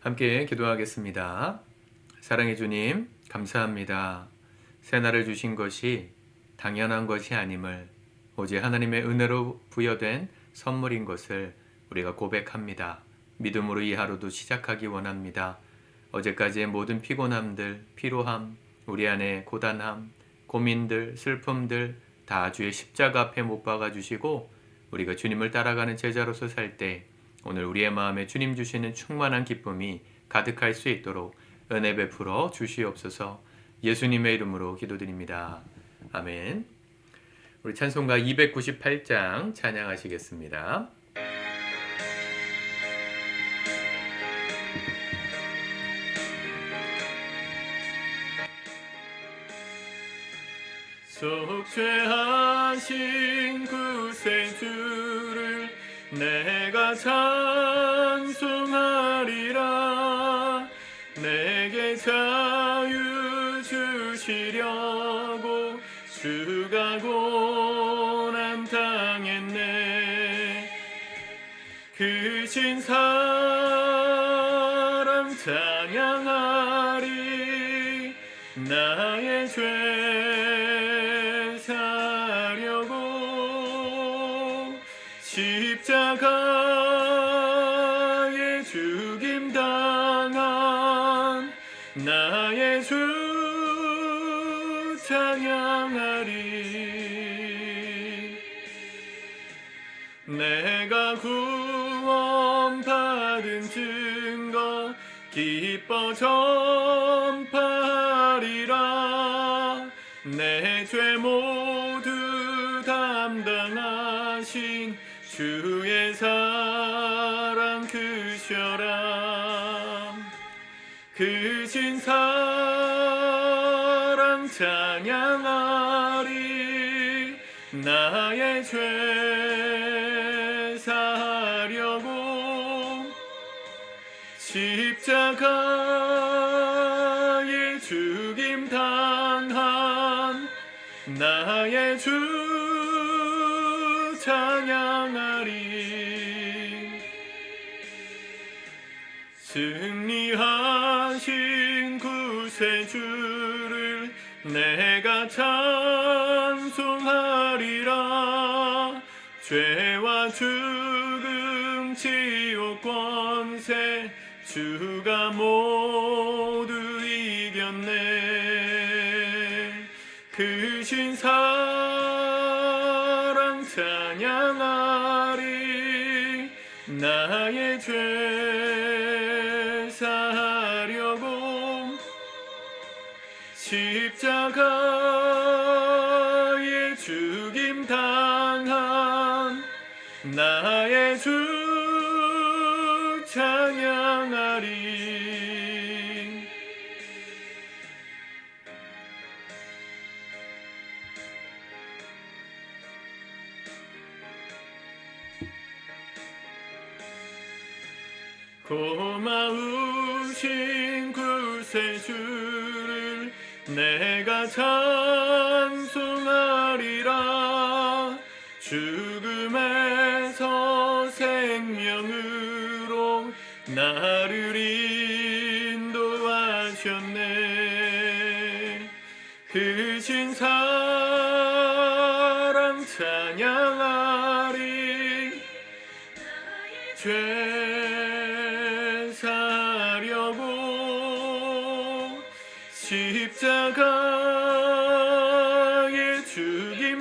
함께 기도하겠습니다. 사랑해 주님, 감사합니다. 새날을 주신 것이 당연한 것이 아님을 오직 하나님의 은혜로 부여된 선물인 것을 우리가 고백합니다. 믿음으로 이 하루도 시작하기 원합니다. 어제까지의 모든 피곤함들, 피로함, 우리 안에 고단함, 고민들, 슬픔들 다 주의 십자가 앞에 못 박아 주시고 우리가 주님을 따라가는 제자로서 살 때 오늘 우리의 마음에 주님 주시는 충만한 기쁨이 가득할 수 있도록 은혜 베풀어 주시옵소서 예수님의 이름으로 기도드립니다. 아멘. 우리 찬송가 298장 찬양하시겠습니다. 속죄하신 찬송하리라. 내게 자유 주시려고 주가 고난 당했네. 그신 사랑 찬양하리. 나의 죄 전파하리라. 내 죄 모두 담당하신 주의 사랑 크셔라. 그신 사랑 찬양하리. 나의 죄 십자가에 죽임 당한 나의 주 찬양하리. 승리하신 구세주를 내가 찬송하리라. 죄와 죽음 지옥 권세 주가 모두 이겼네. 그신 사랑 찬양하리 나의 죄 사려고 십자가에 죽임 당한 나의 주 찬양하리 고마우신 구세주를 내가 찬송하리라. 죽 나를 인도하셨네. 그신 사랑 찬양하리. 죄 사려고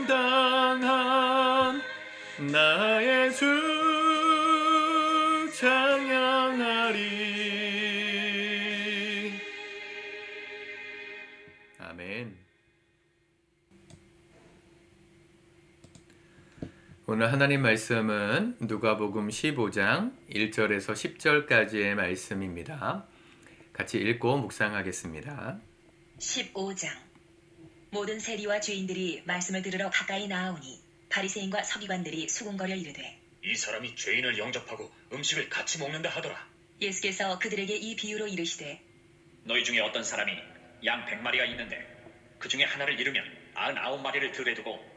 당한 나의 주 오늘 하나님 말씀은 누가복음 15장 1절에서 10절까지의 말씀입니다. 같이 읽고 묵상하겠습니다. 15장 모든 세리와 죄인들이 말씀을 들으러 가까이 나아오니 바리새인과 서기관들이 수군거려 이르되 이 사람이 죄인을 영접하고 음식을 같이 먹는다 하더라. 예수께서 그들에게 이 비유로 이르시되 너희 중에 어떤 사람이 양 백마리가 있는데 그 중에 하나를 잃으면 아흔아홉 마리를 들에 두고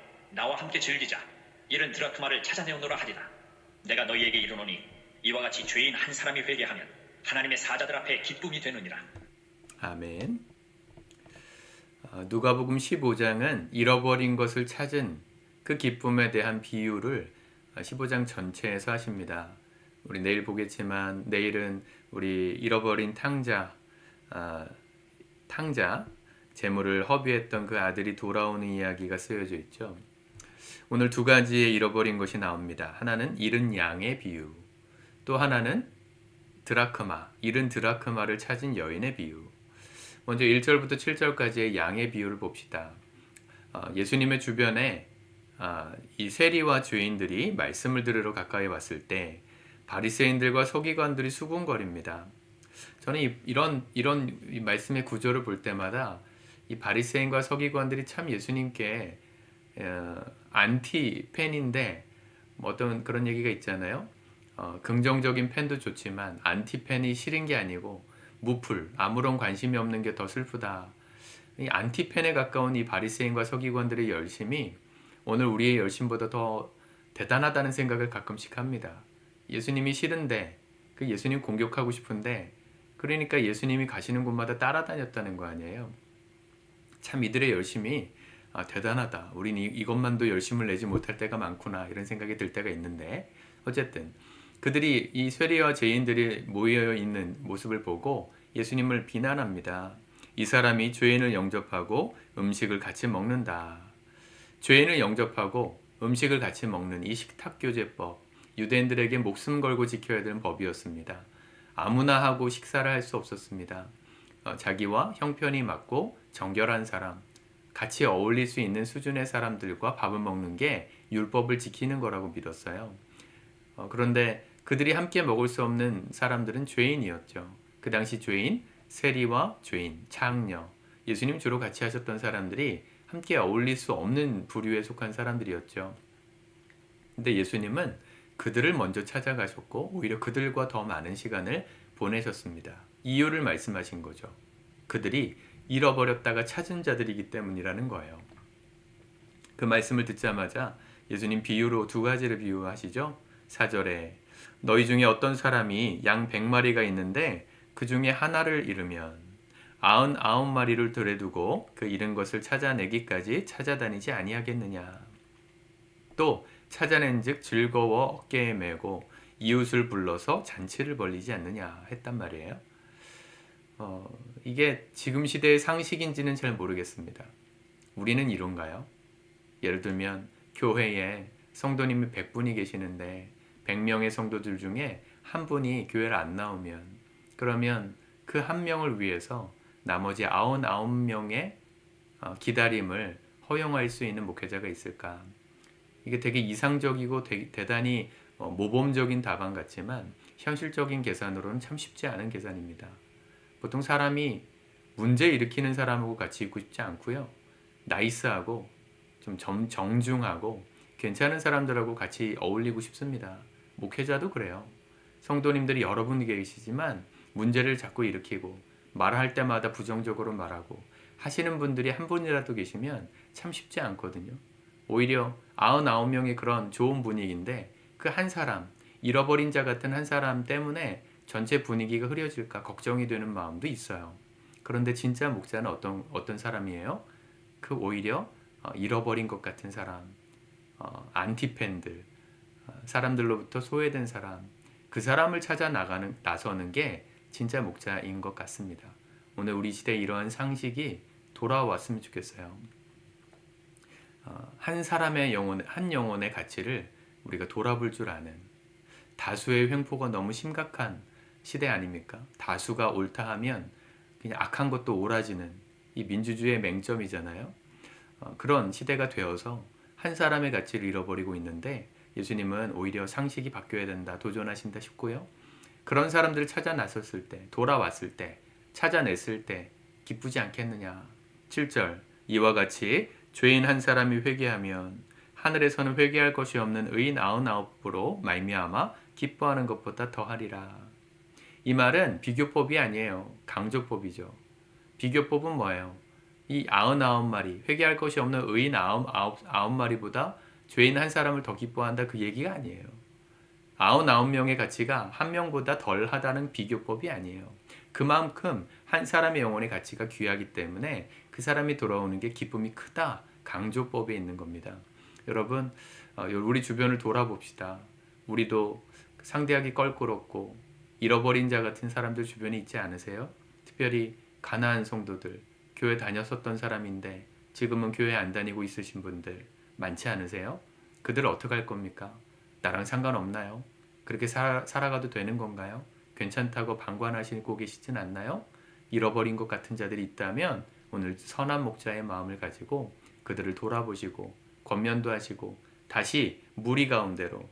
나와 함께 즐기자 이른 드라크마를 찾아내오노라 하리라 내가 너희에게 이르노니 이와 같이 죄인 한 사람이 회개하면 하나님의 사자들 앞에 기쁨이 되느니라 아멘. 어, 누가복음 15장은 잃어버린 것을 찾은 그 기쁨에 대한 비유를 어, 15장 전체에서 하십니다. 우리 내일 보겠지만 내일은 우리 잃어버린 탕자, 아, 탕자 재물을 허비했던 그 아들이 돌아오는 이야기가 쓰여져 있죠. 오늘 두 가지의 잃어버린 것이 나옵니다. 하나는 잃은 양의 비유, 또 하나는 드라크마, 잃은 드라크마를 찾은 여인의 비유. 먼저 1절부터 7절까지의 양의 비유를 봅시다. 어, 예수님의 주변에 아, 이 세리와 죄인들이 말씀을 들으러 가까이 왔을 때 바리새인들과 서기관들이 수군거립니다. 저는 이, 이런 이런 이 말씀의 구조를 볼 때마다 이 바리새인과 서기관들이 참 예수님께 어, 안티 팬인데 뭐 어떤 그런 얘기가 있잖아요. 어, 긍정적인 팬도 좋지만 안티 팬이 싫은 게 아니고 무풀 아무런 관심이 없는 게 더 슬프다. 이 안티 팬에 가까운 이 바리새인과 서기관들의 열심이 오늘 우리의 열심보다 더 대단하다는 생각을 가끔씩 합니다. 예수님이 싫은데 그 예수님 공격하고 싶은데 그러니까 예수님이 가시는 곳마다 따라다녔다는 거 아니에요. 참 이들의 열심이 아, 대단하다. 우린 이, 이것만도 열심을 내지 못할 때가 많구나 이런 생각이 들 때가 있는데 어쨌든 그들이 이 쇠리와 죄인들이 모여 있는 모습을 보고 예수님을 비난합니다. 이 사람이 죄인을 영접하고 음식을 같이 먹는다. 죄인을 영접하고 음식을 같이 먹는 이 식탁 교제법 유대인들에게 목숨 걸고 지켜야 되는 법이었습니다. 아무나 하고 식사를 할 수 없었습니다. 어, 자기와 형편이 맞고 정결한 사람, 같이 어울릴 수 있는 수준의 사람들과 밥을 먹는 게 율법을 지키는 거라고 믿었어요. 어, 그런데 그들이 함께 먹을 수 없는 사람들은 죄인이었죠. 그 당시 죄인, 세리와 죄인, 창녀, 예수님 주로 같이 하셨던 사람들이 함께 어울릴 수 없는 부류에 속한 사람들이었죠. 근데 예수님은 그들을 먼저 찾아가셨고 오히려 그들과 더 많은 시간을 보내셨습니다. 이유를 말씀하신 거죠. 그들이 잃어버렸다가 찾은 자들이기 때문이라는 거예요. 그 말씀을 듣자마자 예수님 비유로 두 가지를 비유하시죠. 4절에 너희 중에 어떤 사람이 양 100마리가 있는데 그 중에 하나를 잃으면 아흔 아홉 마리를 들여두고 그 잃은 것을 찾아내기까지 찾아다니지 아니하겠느냐. 또 찾아낸즉 즐거워 어깨에 메고 이웃을 불러서 잔치를 벌리지 않느냐 했단 말이에요. 어, 이게 지금 시대의 상식인지는 잘 모르겠습니다. 우리는 이런가요? 예를 들면 교회에 성도님이 100분이 계시는데 100명의 성도들 중에 한 분이 교회를 안 나오면 그러면 그 한 명을 위해서 나머지 99명의 어, 기다림을 허용할 수 있는 목회자가 있을까? 이게 되게 이상적이고 되, 대단히 어, 모범적인 답안 같지만 현실적인 계산으로는 참 쉽지 않은 계산입니다. 보통 사람이 문제 일으키는 사람하고 같이 있고 싶지 않고요. 나이스하고 좀 정, 정중하고 괜찮은 사람들하고 같이 어울리고 싶습니다. 목회자도 그래요. 성도님들이 여러분이 계시지만 문제를 자꾸 일으키고 말할 때마다 부정적으로 말하고 하시는 분들이 한 분이라도 계시면 참 쉽지 않거든요. 오히려 99명의 그런 좋은 분위기인데 그 한 사람, 잃어버린 자 같은 한 사람 때문에 전체 분위기가 흐려질까 걱정이 되는 마음도 있어요. 그런데 진짜 목자는 어떤 어떤 사람이에요? 그 오히려 어, 잃어버린 것 같은 사람, 어, 안티팬들, 어, 사람들로부터 소외된 사람, 그 사람을 찾아 나가는 나서는 게 진짜 목자인 것 같습니다. 오늘 우리 시대 이러한 상식이 돌아왔으면 좋겠어요. 어, 한 사람의 영혼, 한 영혼의 가치를 우리가 돌아볼 줄 아는 다수의 횡포가 너무 심각한 시대 아닙니까? 다수가 옳다 하면 그냥 악한 것도 옳아지는 이 민주주의의 맹점이잖아요. 어, 그런 시대가 되어서 한 사람의 가치를 잃어버리고 있는데 예수님은 오히려 상식이 바뀌어야 된다 도전하신다 싶고요. 그런 사람들을 찾아 나섰을 때, 돌아왔을 때, 찾아냈을 때 기쁘지 않겠느냐. 7절 이와 같이 죄인 한 사람이 회개하면 하늘에서는 회개할 것이 없는 의인 아흔아홉으로 말미암아 기뻐하는 것보다 더하리라. 이 말은 비교법이 아니에요. 강조법이죠. 비교법은 뭐예요? 이 아흔아홉 마리 회개할 것이 없는 의인 아홉, 마리보다 죄인 한 사람을 더 기뻐한다 그 얘기가 아니에요. 아흔아홉 명의 가치가 한 명보다 덜 하다는 비교법이 아니에요. 그만큼 한 사람의 영혼의 가치가 귀하기 때문에 그 사람이 돌아오는 게 기쁨이 크다 강조법에 있는 겁니다. 여러분 어, 우리 주변을 돌아봅시다. 우리도 상대하기 껄끄럽고 잃어버린 자 같은 사람들 주변에 있지 않으세요? 특별히 가나안 성도들 교회 다녔었던 사람인데 지금은 교회 안 다니고 있으신 분들 많지 않으세요? 그들 어떻게 할 겁니까? 나랑 상관없나요? 그렇게 살아, 살아가도 되는 건가요? 괜찮다고 방관하시고 계시진 않나요? 잃어버린 것 같은 자들이 있다면 오늘 선한 목자의 마음을 가지고 그들을 돌아보시고 권면도 하시고 다시 무리 가운데로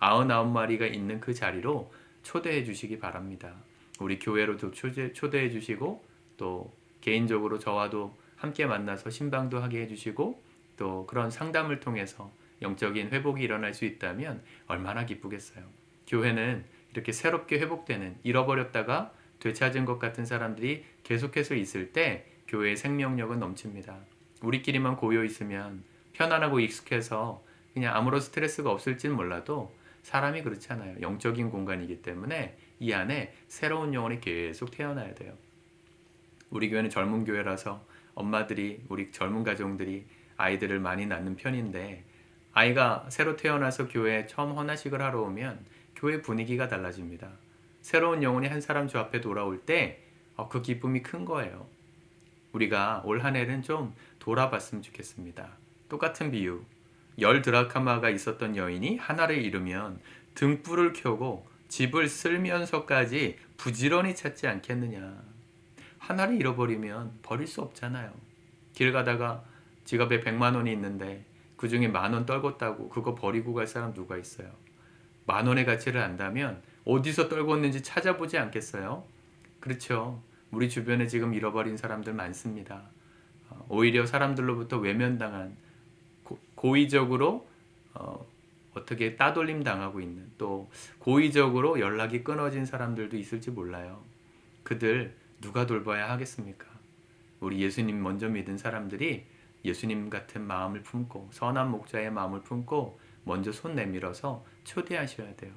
아흔아홉 마리가 있는 그 자리로 초대해 주시기 바랍니다. 우리 교회로도 초대, 초대해 주시고 또 개인적으로 저와도 함께 만나서 신방도 하게 해주시고 또 그런 상담을 통해서 영적인 회복이 일어날 수 있다면 얼마나 기쁘겠어요. 교회는 이렇게 새롭게 회복되는 잃어버렸다가 되찾은 것 같은 사람들이 계속해서 있을 때 교회의 생명력은 넘칩니다. 우리끼리만 고여 있으면 편안하고 익숙해서 그냥 아무런 스트레스가 없을진 몰라도 사람이 그렇잖아요. 영적인 공간이기 때문에 이 안에 새로운 영혼이 계속 태어나야 돼요. 우리 교회는 젊은 교회라서 엄마들이 우리 젊은 가정들이 아이들을 많이 낳는 편인데 아이가 새로 태어나서 교회에 처음 헌화식을 하러 오면 교회 분위기가 달라집니다. 새로운 영혼이 한 사람 주 앞에 돌아올 때 그 기쁨이 큰 거예요. 우리가 올 한 해는 좀 돌아봤으면 좋겠습니다. 똑같은 비유. 열 드라카마가 있었던 여인이 하나를 잃으면 등불을 켜고 집을 쓸면서까지 부지런히 찾지 않겠느냐. 하나를 잃어버리면 버릴 수 없잖아요. 길 가다가 지갑에 100만 원이 있는데 그 중에 만 원 떨궜다고 그거 버리고 갈 사람 누가 있어요? 만 원의 가치를 안다면 어디서 떨궜는지 찾아보지 않겠어요? 그렇죠. 우리 주변에 지금 잃어버린 사람들 많습니다. 어, 오히려 사람들로부터 외면당한 고, 의적으로 어, 어떻게 따돌림 당하고 있는 또 고의적으로 연락이 끊어진 사람들도 있을지 몰라요. 그들 누가 돌봐야 하겠습니까? 우리 예수님 먼저 믿은 사람들이 예수님 같은 마음을 품고 선한 목자의 마음을 품고 먼저 손 내밀어서 초대하셔야 돼요.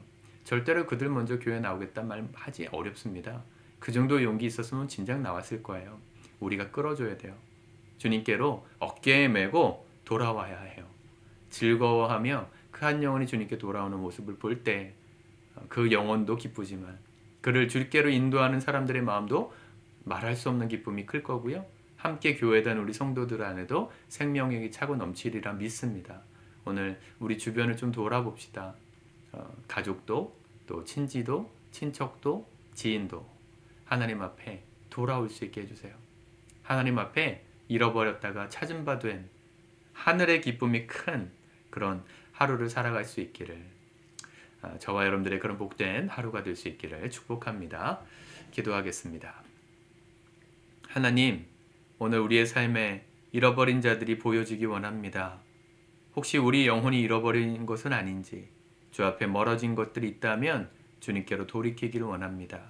절대로 그들 먼저 교회 나오겠다 말 하지 어렵습니다. 그 정도 용기 있었으면 진작 나왔을 거예요. 우리가 끌어줘야 돼요. 주님께로 어깨에 메고 돌아와야 해요. 즐거워하며 그 한 영혼이 주님께 돌아오는 모습을 볼 때 그 영혼도 기쁘지만 그를 주께로 인도하는 사람들의 마음도 말할 수 없는 기쁨이 클 거고요. 함께 교회단 우리 성도들 안에도 생명력이 차고 넘치리라 믿습니다. 오늘 우리 주변을 좀 돌아봅시다. 어, 가족도 또 친지도 친척도 지인도 하나님 앞에 돌아올 수 있게 해주세요. 하나님 앞에 잃어버렸다가 찾은 바 된 하늘의 기쁨이 큰 그런 하루를 살아갈 수 있기를 아, 저와 여러분들의 그런 복된 하루가 될 수 있기를 축복합니다. 기도하겠습니다. 하나님, 오늘 우리의 삶에 잃어버린 자들이 보여지기 원합니다. 혹시 우리 영혼이 잃어버린 것은 아닌지, 주 앞에 멀어진 것들이 있다면 주님께로 돌이키기를 원합니다.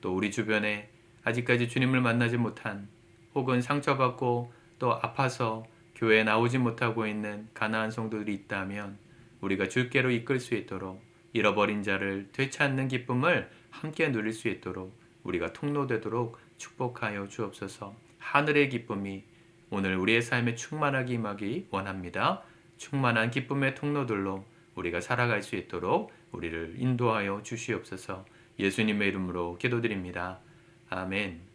또 우리 주변에 아직까지 주님을 만나지 못한 혹은 상처받고 또 아파서 교회에 나오지 못하고 있는 가나안 성도들이 있다면 우리가 주께로 이끌 수 있도록 잃어버린 자를 되찾는 기쁨을 함께 누릴 수 있도록 우리가 통로되도록 축복하여 주옵소서. 하늘의 기쁨이 오늘 우리의 삶에 충만하게 임하기 원합니다. 충만한 기쁨의 통로들로 우리가 살아갈 수 있도록 우리를 인도하여 주시옵소서. 예수님의 이름으로 기도드립니다. 아멘.